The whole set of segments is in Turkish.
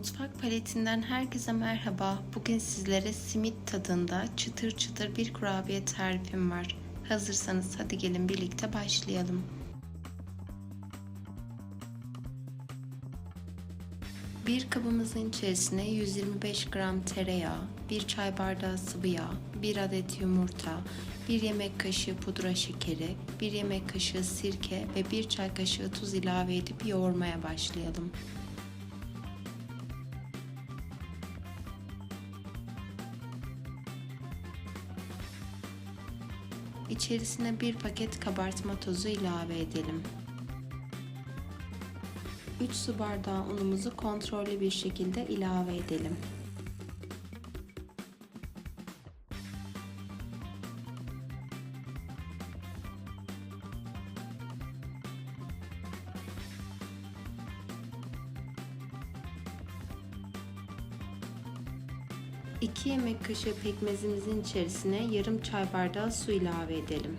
Mutfak paletinden herkese merhaba. Bugün sizlere simit tadında çıtır çıtır bir kurabiye tarifim var. Hazırsanız hadi gelin birlikte başlayalım. Bir kabımızın içerisine 125 gram tereyağı, 1 çay bardağı sıvı yağ, 1 adet yumurta, 1 yemek kaşığı pudra şekeri, 1 yemek kaşığı sirke ve 1 çay kaşığı tuz ilave edip yoğurmaya başlayalım. İçerisine bir paket kabartma tozu ilave edelim. 3 su bardağı unumuzu kontrollü bir şekilde ilave edelim. İki yemek kaşığı pekmezimizin içerisine yarım çay bardağı su ilave edelim.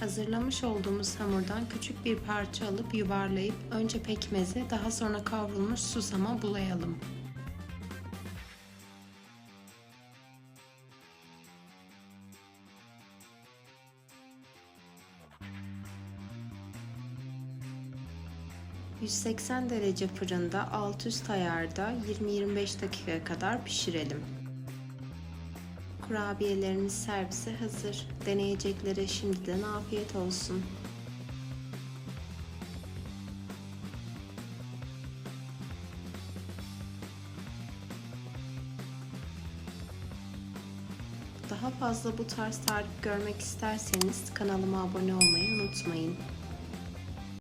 Hazırlamış olduğumuz hamurdan küçük bir parça alıp yuvarlayıp önce pekmeze daha sonra kavrulmuş susama bulayalım. ...180 derece fırında alt üst ayarda 20-25 dakika kadar pişirelim. Kurabiyelerimiz servise hazır. Deneyeceklere şimdiden afiyet olsun. Daha fazla bu tarz tarif görmek isterseniz kanalıma abone olmayı unutmayın.